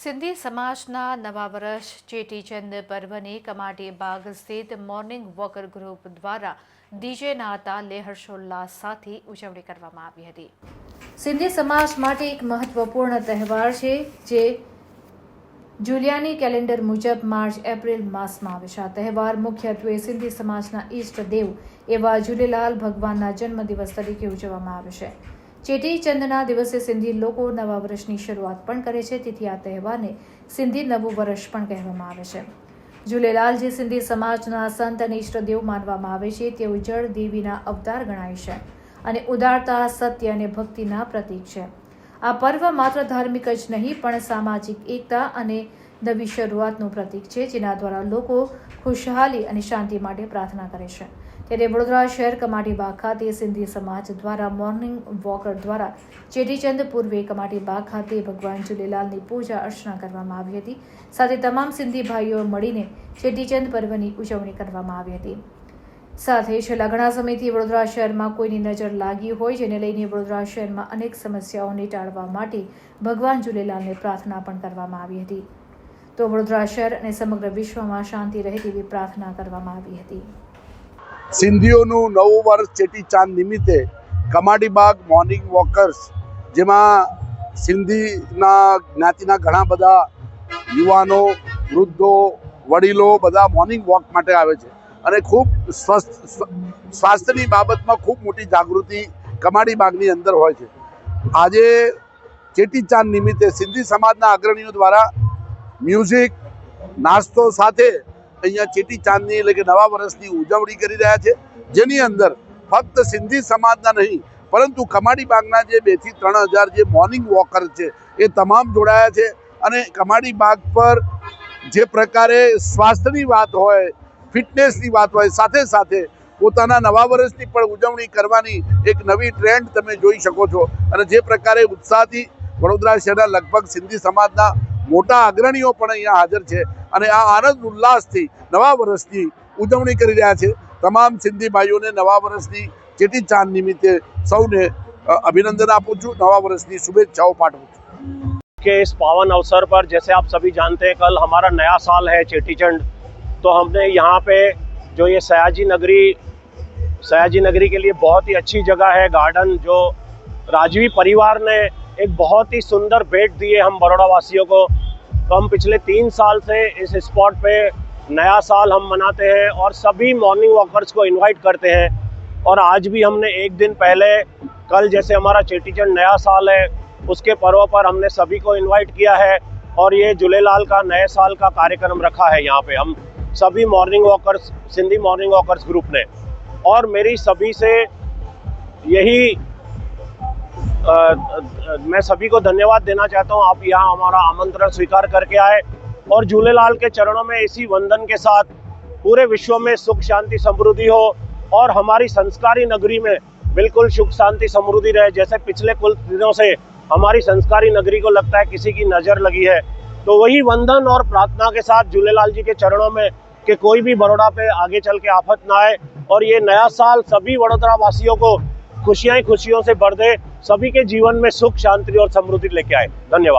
સિંધી સમાજના નવા વર્ષ ચેટીચંદ પર્વની કમાટી બાગ સ્થિત મોર્નિંગ વોકર ગ્રુપ દ્વારા ડીજેના તાલે હર્ષોલ્લાસ સાથે ઉજવણી કરવામાં આવી હતી. સિંધી સમાજ માટે એક મહત્વપૂર્ણ તહેવાર છે, જે જુલિયાની કેલેન્ડર મુજબ માર્ચ, એપ્રિલ માસમાં આવે છે. આ તહેવાર મુખ્યત્વે સિંધી સમાજના ઈષ્ટ દેવ એવા ઝૂલેલાલ ભગવાનના જન્મદિવસ તરીકે ઉજવવામાં આવે છે. ચેટીચંદના દિવસે સિંધી લોકો નવા વર્ષની શરૂઆત પણ કરે છે. તેથી આ તહેવારને સિંધી નવું વર્ષ પણ કહેવામાં આવે છે. ઝૂલેલાલજી સિંધી સમાજના સંત અને ઈષ્ટદેવ માનવામાં આવે છે, તેઓ જળ દેવીના અવતાર ગણાય છે અને ઉદારતા, સત્ય અને ભક્તિના પ્રતીક છે. આ પર્વ માત્ર ધાર્મિક જ નહીં, પણ સામાજિક એકતા અને નવી શરૂઆતનું પ્રતીક છે, જેના દ્વારા લોકો ખુશહાલી અને શાંતિ માટે પ્રાર્થના કરે છે. ત્યારે વડોદરા શહેર કમાટીબાગ ખાતે સિંધી સમાજ દ્વારા મોર્નિંગ વોકર દ્વારા ચેટીચંદ પૂર્વે કમાટીબાગ ખાતે ભગવાન ઝૂલેલાલની પૂજા અર્ચના કરવામાં આવી હતી. સાથે તમામ સિંધી ભાઈઓ મળીને ચેટીચંદ પર્વની ઉજવણી કરવામાં આવી હતી. સાથે છેલ્લા ઘણા સમયથી વડોદરા શહેરમાં કોઈની નજર લાગી હોય જેને લઈને વડોદરા શહેરમાં અનેક સમસ્યાઓને ટાળવા માટે ભગવાન ઝૂલેલાલને પ્રાર્થના પણ કરવામાં આવી હતી. તો વડોદરા શહેર અને સમગ્ર વિશ્વમાં શાંતિ રહે તેવી પ્રાર્થના કરવામાં આવી હતી. સિંધીઓનું નવું વર્ષ ચેટી ચાંદ નિમિત્તે કમાડીબાગ મોર્નિંગ વોકર્સ જેમાં સિંધીના જ્ઞાતિના ઘણા બધા યુવાનો, વૃદ્ધો, વડીલો બધા મોર્નિંગ વોક માટે આવે છે. અને ખૂબ સ્વસ્થ સ્વાસ્થ્યની બાબતમાં ખૂબ મોટી જાગૃતિ કમાડીબાગની અંદર હોય છે. આજે ચેટીચાંદ નિમિત્તે સિંધી સમાજના અગ્રણીઓ દ્વારા મ્યુઝિક નાસ્તો સાથે અહીંયા ચેટી ચાંદની એટલે કે નવા વર્ષની ઉજવણી કરી રહ્યા છે. જેની અંદર ફક્ત સિંધી સમાજના નહીં, પરંતુ કમાડી બાગના જે બેથી ત્રણ હજાર જે મોર્નિંગ વોકર છે, એ તમામ જોડાયા છે. અને કમાડી બાગ પર જે પ્રકારે સ્વાસ્થ્યની વાત હોય, ફિટનેસની વાત હોય, સાથે સાથે પોતાના નવા વર્ષની પણ ઉજવણી કરવાની એક નવી ટ્રેન્ડ તમે જોઈ શકો છો. અને જે પ્રકારે ઉત્સાહથી વડોદરા શહેરના લગભગ સિંધી સમાજના મોટા અગ્રણીઓ પણ અહીંયા હાજર છે. અને આ આનંદ ઉલ્લાસથી નવા વર્ષની ઉજવણી કરી રહ્યા છે તમામ સિંધી ભાઈઓને નવા વર્ષની ચેટી ચાંદ નિમિત્તે સૌને અ, અભિનંદન આપું છું નવા વર્ષની શુભેચ્છાઓ પાઠવું છું के इस पावन अवसर पर जैसे आप सभी जानते हैं कल हमारा नया साल है चेटीचंड तो हमने यहाँ पे जो ये सयाजी नगरी सयाजी नगरी के लिए बहुत ही अच्छी जगह है गार्डन जो राजवी परिवार ने एक बहुत ही सुंदर भेंट दी है हम बड़ौदा वासियों को तो हम पिछले तीन साल से इस स्पॉट पे नया साल हम मनाते हैं और सभी मॉर्निंग वॉकर्स को इनवाइट करते हैं। और आज भी हमने एक दिन पहले, कल जैसे हमारा चेटीचंड नया साल है, उसके पर्व पर हमने सभी को इनवाइट किया है और ये झूलेलाल का नए साल का कार्यक्रम रखा है यहाँ पे। हम सभी morning walkers Sindhi morning walkers group ने। और मेरी सभी से यही मैं सभी को धन्यवाद देना चाहता हूँ। आप यहाँ हमारा आमंत्रण स्वीकार करके आए और झूलेलाल के चरणों में इसी वंदन के साथ पूरे विश्व में सुख, शांति, समृद्धि हो और हमारी संस्कारी नगरी में बिल्कुल सुख, शांति, समृद्धि रहे। जैसे पिछले कुछ दिनों से हमारी संस्कारी नगरी को लगता है किसी की नज़र लगी है तो वही वंदन और प्रार्थना के साथ झूलेलाल जी के चरणों में कि कोई भी बड़ोड़ा पे आगे चल के आफत ना आए और ये नया साल सभी वडोदरा वासियों को खुशियां ही खुशियों से भर दे सभी के जीवन में सुख शांति और समृद्धि लेके आए धन्यवाद